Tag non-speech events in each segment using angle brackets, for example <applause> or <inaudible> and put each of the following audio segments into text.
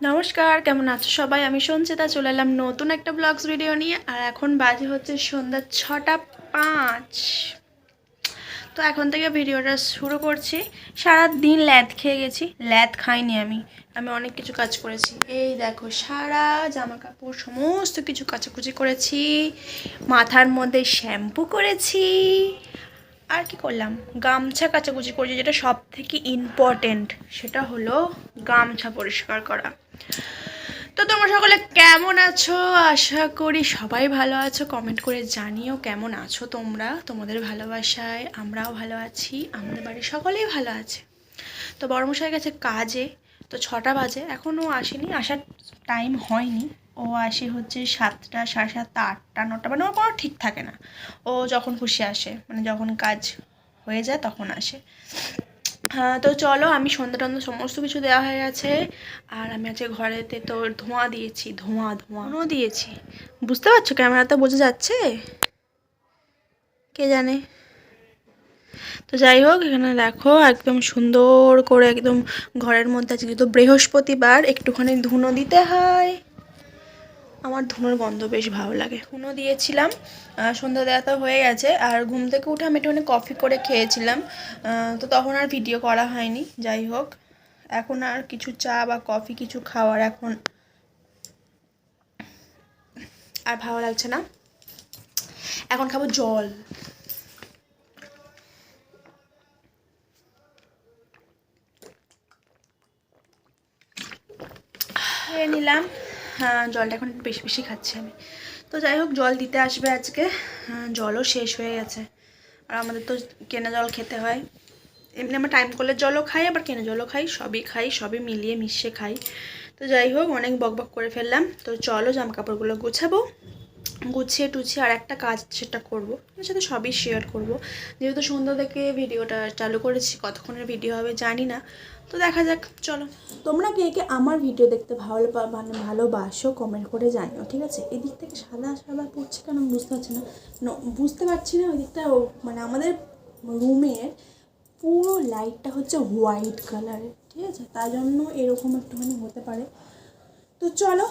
নমস্কার, কেমন আছো সবাই? আমি সঞ্চিতা, চলে এলাম নতুন একটা ব্লগস ভিডিও নিয়ে, আর এখন বাজে হচ্ছে সন্ধ্যা ছটা পাঁচ। তো এখন থেকে ভিডিওটা শুরু করছি। সারা দিন ল্যাদ খেয়ে গেছি, ল্যাদ খাইনি আমি। আমি অনেক কিছু কাজ করেছি। এই দেখো, সারা জামা কাপড় সমস্ত কিছু কাচাকুচি করেছি। মাথার মধ্যে শ্যাম্পু করেছি। আর কি করলাম? গামছা কাচাকুচি করেছি, যেটা সব থেকে ইম্পর্টেন্ট সেটা হলো গামছা পরিষ্কার করা। তোমরা সকলে কেমন আছো? আশা করি সবাই ভালো আছো। কমেন্ট করে জানিও কেমন আছো তোমরা, তোমাদের ভালোবাসায় আমরাও ভালো আছি, আমাদের বাড়ির সকলেই ভালো আছে। তো বড়মশাই গেছে কাজে, তো ছটা বাজে এখনও আসেনি, আসার টাইম হয়নি। ও আসে হচ্ছে সাতটা, সাড়ে সাতটা, আটটা, নটা মানে ওর কোনো ঠিক থাকে না। ও যখন খুশি আসে মানে যখন কাজ হয়ে যায় তখন আসে। তো চলো আমি সন্ধ্যা টন্ধা সমস্ত কিছু দেওয়া হয়ে গেছে। আর আমি আজকে ঘরেতে তো ধোঁয়া দিয়েছি ধোঁয়া ধোঁয়াও দিয়েছি। বুঝতে পারছ ক্যামেরাতে বোঝা যাচ্ছে? কে জানে? তো যাই হোক এখানে দেখো একদম সুন্দর করে একদম ঘরের মধ্যে আজকে তো বৃহস্পতিবার একটুখানি ধুনো দিতে হয়। আমার ধুনোর গন্ধ বেশ ভালো লাগে। ধুনো দিয়েছিলাম সন্ধ্যা দেওয়া তো হয়ে গেছে, আর ঘুম থেকে উঠে আমি একটুখানি কফি করে খেয়েছিলাম তো তখন আর ভিডিও করা হয়নি, যাই হোক। এখন আর কিছু চা বা কফি কিছু খাওয়ার এখন আর ভালো লাগছে না। এখন খাব জল। নিলাম। জলটা এখন বেশি বেশি খাচ্ছি আমি। তো যাই হোক জল দিতে আসবে আজকে। হ্যাঁ, জলও শেষ হয়ে গেছে। আর আমাদের তো কেনা জল খেতে হয়। এমনি আমরা টাইম কলের জলও খাই আবার কেনা জলও খাই। সবই খাই সবই মিলিয়ে মিশিয়ে খাই। তো যাই হোক অনেক বক বক করে ফেললাম। তো চলো জামা কাপড়গুলো গোছাবো। গুছিয়ে টুছিয়ে আর একটা কাজ সেটা করব। আপনার সাথে সবই শেয়ার করব। যেহেতু সন্ধ্যা থেকে ভিডিওটা চালু করেছি, কতক্ষণের ভিডিও হবে জানি না। তো দেখা যাক, চলো। তোমরা কে কে আমার ভিডিও দেখতে ভালো মানে ভালোবাসো কমেন্ট করে জানিও, ঠিক আছে? এদিক থেকে সাদা সাদা পড়ছে কেন বুঝতে পারছি না। বুঝতে পারছি না ওই দিকটা মানে আমাদের রুমের পুরো লাইটটা হচ্ছে হোয়াইট কালারের ঠিক আছে? তার জন্য এরকম একটুখানি হতে পারে। তো চলো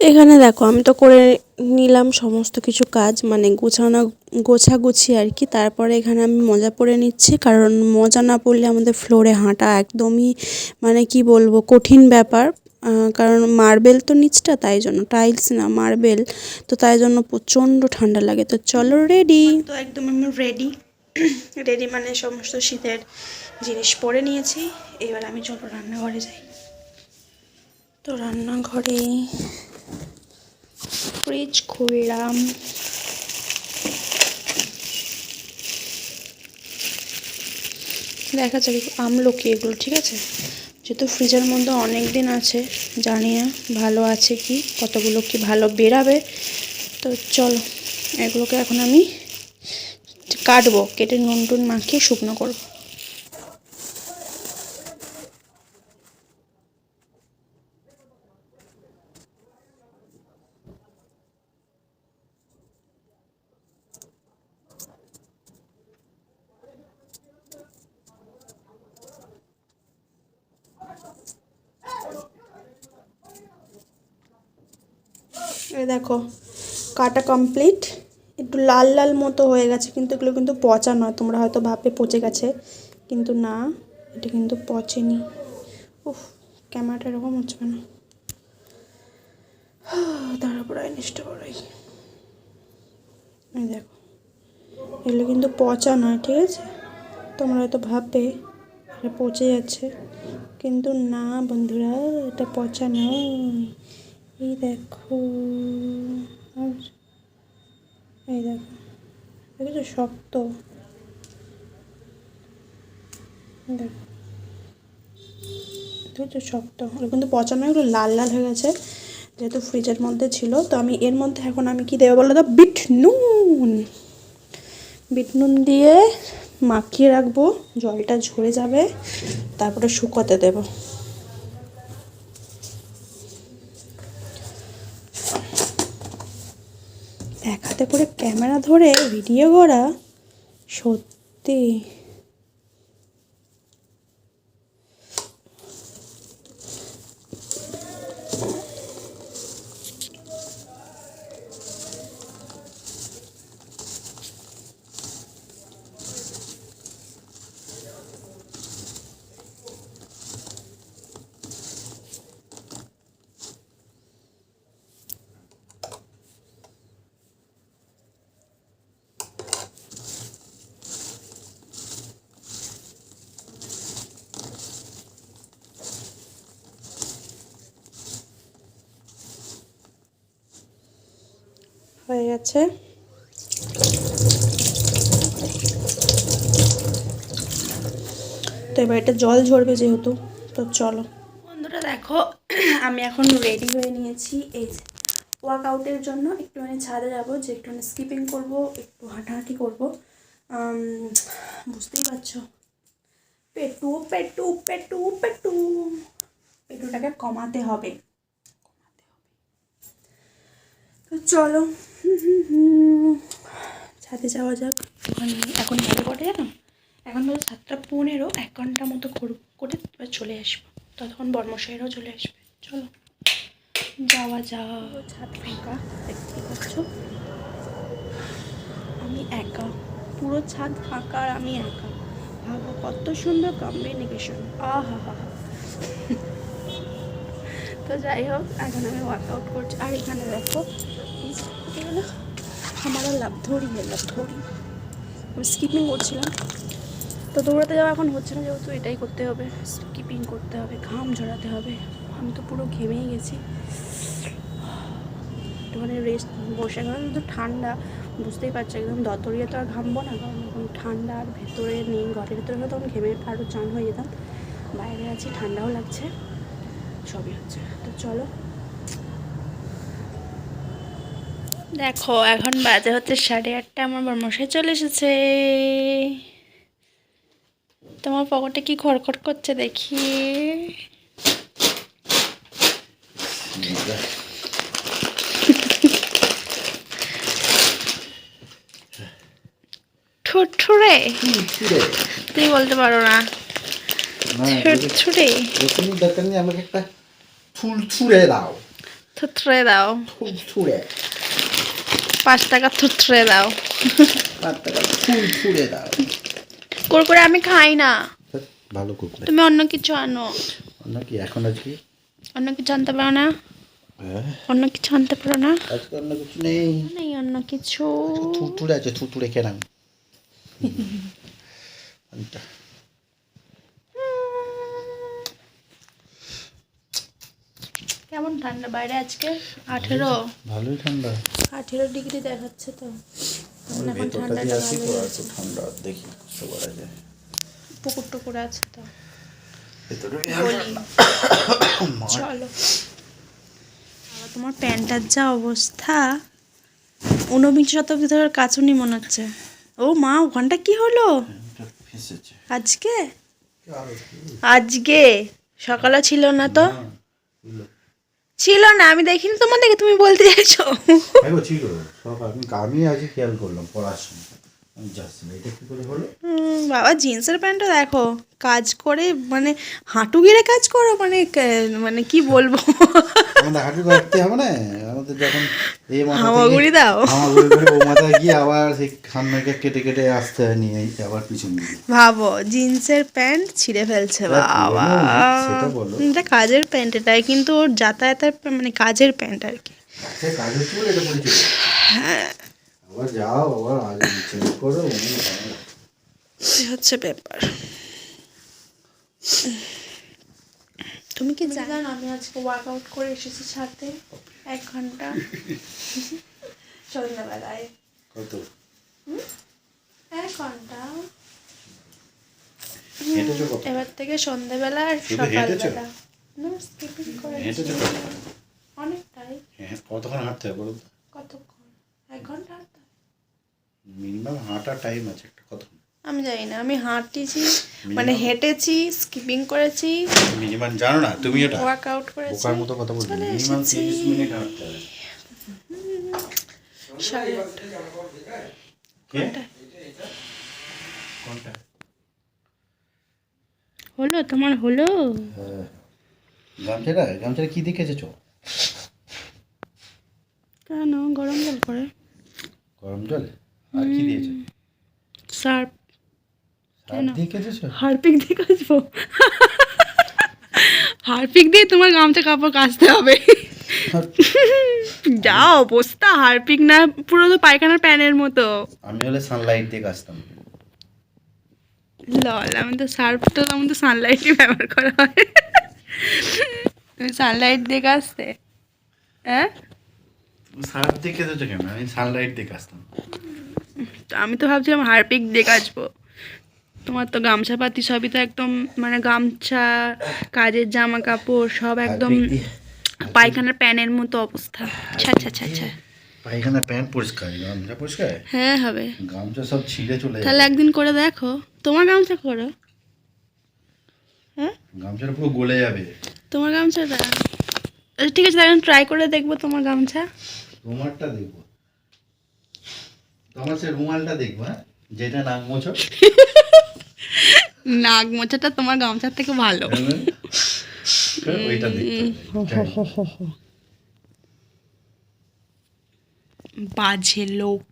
এখানে দেখো, আমি তো করে নিলাম সমস্ত কিছু কাজ মানে গোছানো, গোছাগুছি আর কি। তারপরে এখানে আমি মজা পড়ে নিচ্ছি, কারণ মজা না পড়লে আমাদের ফ্লোরে হাঁটা একদমই মানে কি বলব, কঠিন ব্যাপার। কারণ মার্বেল তো নিচটা, তাই জন্য। টাইলস না, মার্বেল। তো তাই জন্য প্রচণ্ড ঠান্ডা লাগে। তো চলো রেডি। তো একদম আমি রেডি। রেডি মানে সমস্ত শীতের জিনিস পরে নিয়েছি। এবার আমি চলো রান্নাঘরে যাই। তো রান্নাঘরে ফ্রিজ খুললাম। দেখা যাবে আমলকি এগুলো, ঠিক আছে? যেহেতু ফ্রিজের মধ্যে অনেক দিন আছে, জানি না ভালো আছে কি, কতগুলো কি ভালো বেরাবে। তো চলো, এগুলোকে এখন আমি কাটবো, কেটে নুন টুন মাখিয়ে শুকনো করব। দেখো, কাটা কমপ্লিট একটু লাল লাল মতো হয়ে গেছে, কিন্তু এগুলো কিন্তু পচা নয়, তোমরা হয়তো ভাববে পচে গেছে, কিন্তু না, এটা কিন্তু পচেনি। উফ ক্যামেরাটা এরকম হচ্ছে কেন? তার উপর আইনিসটা এই। দেখো, এগুলো কিন্তু পচা নয়, ঠিক আছে? তোমরা হয়তো ভাববে এটা পচে যাচ্ছে, কিন্তু না বন্ধুরা, এটা পচা নয়। এই দেখো, আর এই দেখো দেখেছ শক্ত। দেখো শক্ত। ওগুলো কিন্তু পচা নয় এগুলো লাল লাল হয়ে গেছে, যেহেতু ফ্রিজের মধ্যে ছিল। তো আমি এর মধ্যে এখন আমি কি দেবো বলো তো? বিট নুন। বিট নুন দিয়ে মাখিয়ে রাখব, জলটা ঝরে যাবে, তারপরে শুকোতে দেবো এক হাতে করে ক্যামেরা ধরে ভিডিও করা সত্যি হয়ে গেছে। তো এবার এটা জল ঝরবে যেহেতু, তো চলো। বন্ধুরা দেখো, আমি এখন রেডি হয়ে নিয়েছি। এই ওয়ার্কআউটের জন্য একটুখানি ছাদে যাব, যে একটুখানি স্কিপিং করব, একটু হাঁটাহাঁটি করব। বুঝতেই পারছ? পেটু পেটু পেটু পেটু। পেটুটাকে কমাতে হবে কমাতে হবে তো চলো। ছাদে যাওয়া যাক। ওখানে এখন ভালো করে জানো? এখন বলো সাতটা পনেরো এক ঘণ্টা মতো করব করে এবার চলে আসব। ততক্ষণ বর্মশাইরাও চলে আসবে। চলো। যাওয়া যাওয়া ছাদ ফাঁকা দেখতে পাচ্ছ? আমি একা। পুরো ছাদ ফাঁকা আর আমি একা। ভাবো কত সুন্দর কম্বিনেশন আহা হা হা তো যাই হোক এখন আমি ওয়ার্কআউট করছি। আর এখানে দেখো এগুলো আমার লাভ ধরি লাভ ধরি। আমি স্কিপিং করছিলাম। তো দৌড়াতে যাওয়া এখন হচ্ছে না, যেহেতু এটাই করতে হবে স্কিপিং করতে হবে, ঘাম ঝরাতে হবে। আমি তো পুরো ঘেমেই গেছি। একটুখানি রেস্ট বসে গেলাম তো ঠান্ডা, বুঝতেই পারছি, একদম দতরিয়ে তো আর ঘামবো না, কারণ এখন ঠান্ডা আর ভেতরে নেই, ঘরের ভেতরে হলে তখন ঘেমে আরও চান হয়ে যেতাম। বাইরে আছি, ঠান্ডাও লাগছে, সবই হচ্ছে। তো চলো দেখো এখন বাজে হচ্ছে সাড়ে আটটা আমার বর্মশাই চলে এসেছে। তোমার পকেটে কি খড়খড় করছে দেখি। ঠুরঠুরে? তুই বলতে পারো না। ঠুরঠুরে? যখনই আমাকে একটা ফুল ছুঁড়ে দাও। থুথরে দাও। ফুল ছুঁড়ে। পাঁচ টাকা থুথরে দাও। পাঁচ টাকা ফুল দাও। কুরকুরে আমি খাই না। ভালো কুকুর তুমি অন্য কিছু আনো। অন্য কি? এখন আজকে? অন্য কিছু আনতে পারো না? হ্যাঁ? অন্য কিছু আনতে পারো না? আজকে অন্য কিছু নেই। নেই অন্য কিছু। থুতুড়ে আছে থুতুড়ে আচ্ছা কেমন ঠান্ডা বাইরে আজকে? আঠেরো। ভালোই ঠান্ডা। আঠেরো ডিগ্রি দেখাচ্ছে তো। এখন এখন ঠান্ডা দেখি কষ্ট করা যায়। পুকুর টুকুর আছে তো। বলি। <coughs> চলো। তোমার প্যান্টার যা অবস্থা ঊনবিংশ শতাব্দী ধরে কাছুনি মনে হচ্ছে। ও মা ওখানটা কি হলো? আজকে? আজকে? সকালে ছিল না তো? ছিল না, আমি দেখিনি তোমার দেখে তুমি বলতে চাইছো। আমি আজকে খেয়াল করলাম, পড়ার সময়। বাবা জিন্সের প্যান্টটা দেখো কাজ করে মানে হাঁটু গিরে কাজ করো মানে মানে কি বলব? আমাদের হাঁটু কাটতে হবে না। আমাদের যখন এই মাথা হামাগুড়ি দাও। হামাগুড়ি করে ও মাথায় গিয়ে আবার সেই সামনেকে কেটে কেটে আসতে হয় নিয়ে আবার পিছন দিকে। ভাবো জিন্সের প্যান্ট ছিঁড়ে ফেলছে বাবা। এটা কাজের প্যান্ট এটাই কিন্তু ওর যাতায়াতের মানে কাজের প্যান্ট আর কি। এটা পরিচয়? আবার যাও আবার আগে চেঞ্জ করো হচ্ছে ব্যাপার। তুমি কি জানো আমি আজকে ওয়ার্কআউট করে এসেছি এক ঘণ্টা। সন্ধ্যাবেলায় কত? এক ঘণ্টা। এবার থেকে সন্ধ্যাবেলা আর সকালবেলা। না স্কিপিং কত অনেকটাই। হ্যাঁ কতক্ষণ হাঁটতে হবে বলো কতক্ষণ? এক ঘণ্টা হাঁটতে। মিনিমাম হাঁটার টাইম আছে একটা কতক্ষণ আমি জানি না আমি হাঁটিছি মানে হেঁটেছি স্কিপিং করেছি। মিনিমাম জানো না তুমি এটা ওয়ার্কআউট করেছি। বোকার মতো কথা বলছো মিনিমাম এসেছি। তিরিশ মিনিট হাঁটতে হবে। হলো তোমার হলো? গামছাটা গামছাটা কি দেখে এসেছ? কেন? গরম জল করে গরম জল? আর কি দিয়েছ? সার্ফ দিয়ে হারপিক দিয়ে কাচবো? হারপিক দিয়ে তোমার গামছা কাপড় কাচতে হবে। যা অবস্থা হারপিক না পুরো তো পায়খানার প্যানের মতো। আমি হলে সানলাইট দিয়ে কাচতাম। লল আমি তো সার্ফ তো আমি তো সানলাইটই ব্যবহার করা হয়। সানলাইট দিয়ে কাচতে হ্যাঁ? সার্ফ দিয়ে কেটেছো কেন আমি সানলাইট কাচতাম তো আমি তো ভাবছিলাম হারপিক দিয়ে কাচবো তোমার তো গামছা পাতি সবই তো একদম মানে গামছা কাজের জামা কাপড় সব একদম পায়খানার প্যানের মতো অবস্থা। আচ্ছা আচ্ছা আচ্ছা আচ্ছা পায়খানা প্যান্ট পরিষ্কার গামছা পরিষ্কার? হ্যাঁ হবে। গামছা সব ছিঁড়ে চলে তাহলে একদিন করে দেখো। তোমার গামছা করো হ্যাঁ? গামছাটা পুরো গলে যাবে। তোমার গামছাটা। আচ্ছা ঠিক আছে এখন ট্রাই করে দেখব তোমার গামছা। রুমালটা দেখব। তোমার সে রুমালটা দেখব হ্যাঁ? যেটা নাক মোছো। নাক মোছাটা তোমার গামছার থেকে ভালো। ওইটা দেখতে বাজে লোক।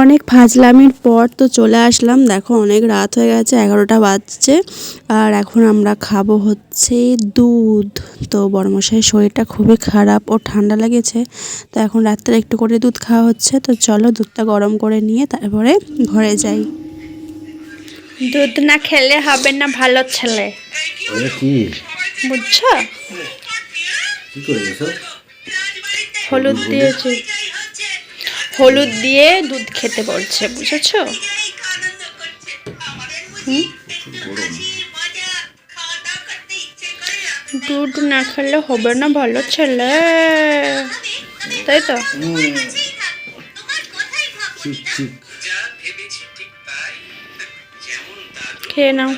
অনেক ফাজলামির পর তো চলে আসলাম। দেখো অনেক রাত হয়ে গেছে এগারোটা বাজছে। আর এখন আমরা খাব হচ্ছে দুধ। তো বড়মশাইয়ের শরীরটা খুবই খারাপ ও ঠান্ডা লেগেছে। তো এখন রাত্রে একটু করে দুধ খাওয়া হচ্ছে। তো চলো দুধটা গরম করে নিয়ে তারপরে ঘরে যাই। দুধ না খেলে হবে না ভালো ছেলে। বুঝছ? হলুদ দিয়েছি। হলুদ দিয়ে দুধ খেতে বলছে, বুঝেছ? দুধ না খেলে হবে না ভালো ছেলে। তাই তো? খেয়ে নাও।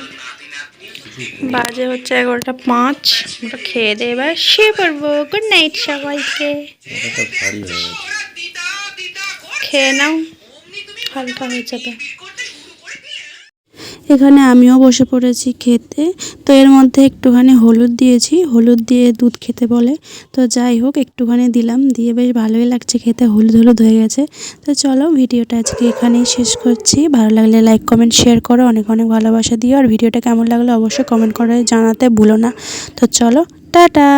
বাজে হচ্ছে এগারোটা পাঁচ। খেয়ে এবার শুয়ে পড়ব। গুড নাইট সবাইকে। খেয়ে নাও। হালকা হয়ে যাবে এখানে আমিও বসে পড়েছি খেতে। তো এর মধ্যে একটুখানি হলুদ দিয়েছি। হলুদ দিয়ে দুধ খেতে বলে। তো যাই হোক, একটুখানি দিলাম। দিয়ে বেশ ভালোই লাগছে খেতে। হলুদ হলুদ হয়ে গেছে। তো চলো, ভিডিওটা আজকে এখানেই শেষ করছি। ভালো লাগলে লাইক কমেন্ট শেয়ার করো। অনেক অনেক ভালোবাসা দিও। আর ভিডিওটা কেমন লাগল অবশ্যই কমেন্ট করে জানাতে ভুলো না। তো চলো, টাটা!